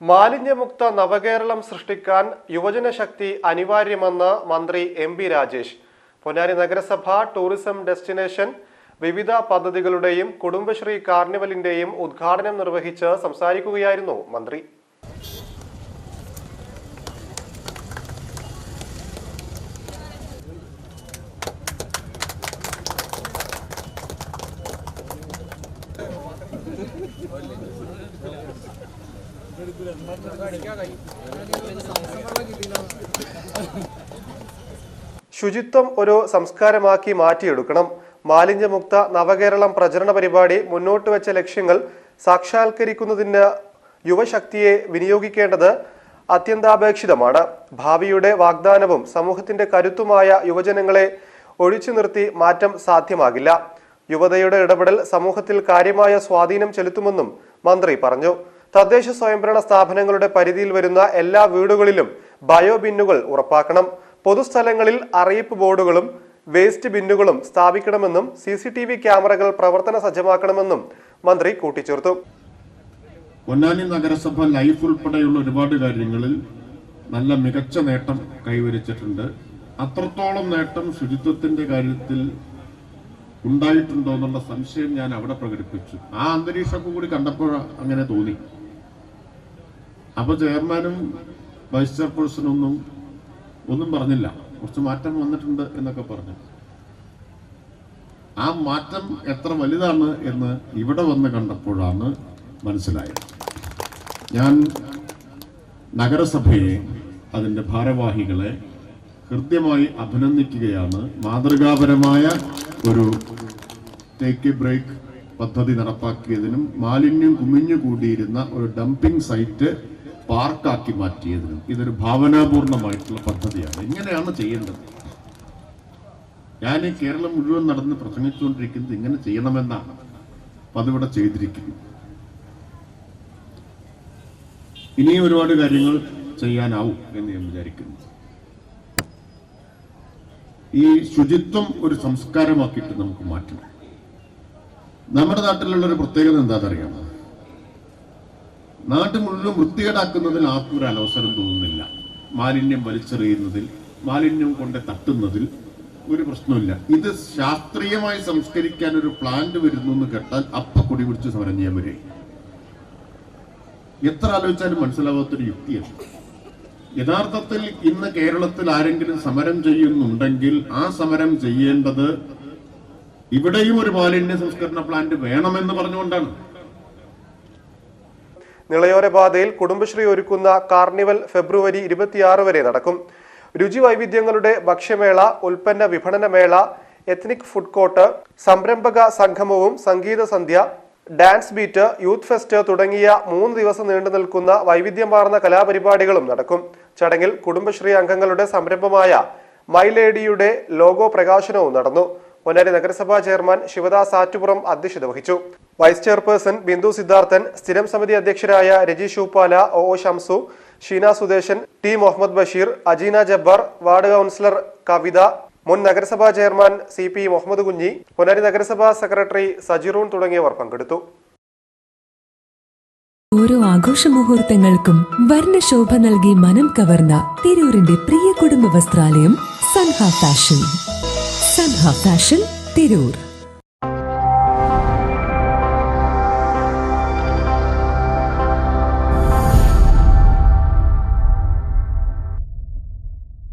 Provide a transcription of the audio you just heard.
മാലിന്യമുക്ത നവകേരളം സൃഷ്ടിക്കാൻ യുവജനശക്തി അനിവാര്യമെന്ന് മന്ത്രി എം പി രാജേഷ്. പൊന്നാനി നഗരസഭ ടൂറിസം ഡെസ്റ്റിനേഷൻ വിവിധ പദ്ധതികളുടെയും കുടുംബശ്രീ കാർണിവലിന്റെയും ഉദ്ഘാടനം നിർവഹിച്ച് സംസാരിക്കുകയായിരുന്നു മന്ത്രി. ശുചിത്വം ഒരു സംസ്കാരമാക്കി മാറ്റിയെടുക്കണം. മാലിന്യമുക്ത നവകേരളം പ്രചരണ പരിപാടി മുന്നോട്ട് വെച്ച ലക്ഷ്യങ്ങൾ സാക്ഷാത്കരിക്കുന്നതിന് യുവശക്തിയെ വിനിയോഗിക്കേണ്ടത് അത്യന്താപേക്ഷിതമാണ്. ഭാവിയുടെ വാഗ്ദാനവും സമൂഹത്തിന്റെ കരുത്തുമായ യുവജനങ്ങളെ ഒഴിച്ചു നിർത്തി മാറ്റം സാധ്യമാകില്ല. യുവതയുടെ ഇടപെടൽ സമൂഹത്തിൽ കാര്യമായ സ്വാധീനം ചെലുത്തുമെന്നും മന്ത്രി പറഞ്ഞു. തദ്ദേശ സ്വയംഭരണ സ്ഥാപനങ്ങളുടെ പരിധിയിൽ വരുന്ന എല്ലാ വീടുകളിലും ബയോ ബിന്നുകൾ ഉറപ്പാക്കണം. പൊതുസ്ഥലങ്ങളിൽ അറിയിപ്പ് ബോർഡുകളും വേസ്റ്റ് ബിന്നുകളും സ്ഥാപിക്കണമെന്നും സി സി ടി വി ക്യാമറകൾ പ്രവർത്തന സജ്ജമാക്കണമെന്നും മന്ത്രി കൂട്ടിച്ചേർത്തു. പൊന്നാനി നഗരസഭ ലൈഫ് ഉൾപ്പെടെയുള്ള ഒരുപാട് കാര്യങ്ങളിൽ നല്ല മികച്ച നേട്ടം കൈവരിച്ചിട്ടുണ്ട്. അത്രത്തോളം നേട്ടം ശുചിത്വത്തിന്റെ കാര്യത്തിൽ ഉണ്ടായിട്ടുണ്ടോ എന്നുള്ള സംശയം ഞാൻ അവിടെ പ്രകടിപ്പിച്ചു. ആ അന്തരീക്ഷമൊക്കെ കൂടി കണ്ടപ്പോൾ അങ്ങനെ തോന്നി. അപ്പൊ ചെയർമാനും വൈസ് ചെയർപേഴ്സണും ഒന്നും ഒന്നും പറഞ്ഞില്ല. കുറച്ച് മാറ്റം വന്നിട്ടുണ്ട് എന്നൊക്കെ പറഞ്ഞു. ആ മാറ്റം എത്ര വലുതാണ് എന്ന് ഇവിടെ വന്ന് കണ്ടപ്പോഴാണ് മനസ്സിലായത്. ഞാൻ നഗരസഭയെ അതിന്റെ ഭാരവാഹികളെ കൃത്യമായി അഭിനന്ദിക്കുകയാണ്. മാതൃകാപരമായ ഒരു ടേക്ക് എ ബ്രേക്ക് പദ്ധതി നടപ്പാക്കിയതിനും മാലിന്യം കുമിഞ്ഞുകൂടിയിരുന്ന ഒരു ഡംപിംഗ് സൈറ്റ് പാർക്കാക്കി മാറ്റിയതിനും ഇതൊരു ഭാവനാപൂർണമായിട്ടുള്ള പദ്ധതിയാണ്. ഇങ്ങനെയാണ് ചെയ്യേണ്ടത്. ഞാൻ ഈ കേരളം മുഴുവൻ നടന്ന് പ്രസംഗിച്ചുകൊണ്ടിരിക്കുന്നത് ഇങ്ങനെ ചെയ്യണമെന്നാണ്. അപ്പം അതിവിടെ ചെയ്തിരിക്കുന്നു. ഇനിയും ഒരുപാട് കാര്യങ്ങൾ ചെയ്യാനാവും എന്ന് ഞാൻ വിചാരിക്കുന്നു. ഈ ശുചിത്വം ഒരു സംസ്കാരമാക്കിയിട്ട് നമുക്ക് മാറ്റണം. നമ്മുടെ നാട്ടിലുള്ള ഒരു പ്രത്യേകത എന്താണെന്നറിയാമോ? നാട് മുഴുവൻ വൃത്തികേടാക്കുന്നതിൽ ആർക്കും ഒരു അനവസരം തോന്നുന്നില്ല. മാലിന്യം വലിച്ചെറിയുന്നതിൽ മാലിന്യം കൊണ്ട് തട്ടുന്നതിൽ ഒരു പ്രശ്നമില്ല ഇത് ശാസ്ത്രീയമായി സംസ്കരിക്കാൻ ഒരു പ്ലാന്റ് വരുന്നു എന്ന് കേട്ടാൽ അപ്പ കൊടി പിടിച്ച് സമരം ചെയ്യാൻ വരും എത്ര ആലോചിച്ചാലും മനസ്സിലാവാത്തൊരു യുക്തിയാണ് യഥാർത്ഥത്തിൽ ഇന്ന് കേരളത്തിൽ ആരെങ്കിലും സമരം ചെയ്യുന്നുണ്ടെങ്കിൽ ആ സമരം ചെയ്യേണ്ടത് ഇവിടെയും ഒരു മാലിന്യ സംസ്കരണ പ്ലാന്റ് വേണമെന്ന് പറഞ്ഞുകൊണ്ടാണ്. നിളയോര പാതയിൽ കുടുംബശ്രീ ഒരുക്കുന്ന കാർണിവൽ ഫെബ്രുവരി ഇരുപത്തിയാറ് വരെ നടക്കും. രുചി വൈവിധ്യങ്ങളുടെ ഭക്ഷ്യമേള ഉൽപ്പന്ന വിപണന മേള എത്നിക് ഫുഡ് കോർട്ട് സംരംഭക സംഗമവും സംഗീത സന്ധ്യ ഡാൻസ് ബീറ്റ് യൂത്ത് ഫെസ്റ്റ് തുടങ്ങിയ മൂന്ന് ദിവസം നീണ്ടു നിൽക്കുന്ന വൈവിധ്യമാർന്ന കലാപരിപാടികളും നടക്കും. ചടങ്ങിൽ കുടുംബശ്രീ അംഗങ്ങളുടെ സംരംഭമായ മൈലേഡിയുടെ ലോഗോ പ്രകാശനവും നടന്നു. പൊന്നാരി നഗരസഭാ ചെയർമാൻ ശിവദാസ് ആറ്റുപുറം അധ്യക്ഷത വഹിച്ചു. വൈസ് ചെയർപേഴ്സൺ ബിന്ദു സിദ്ധാർത്ഥൻ സ്ഥിരം സമിതി അധ്യക്ഷരായ Reji ഷൂപ്പാല O O Shamsu Sheena Sudeshan T Muhammad Basheer Ajeena Jabbar ward councillor Kavitha മുൻ നഗരസഭാ chairman C P Muhammad Kunhi Punari നഗരസഭാ സെക്രട്ടറി സജിറൂൺ തുടങ്ങിയവർ പങ്കെടുത്തു. ഓരോ ആഘോഷ മുഹൂർത്തങ്ങൾക്കും വർണശോഭ നൽകി മനം കവർന്ന തിരൂരിന്റെ പ്രിയ കുടുംബ വസ്ത്രാലയം സൻഹ ഫാഷൻ. സൻഹ ഫാഷൻ തിരൂർ.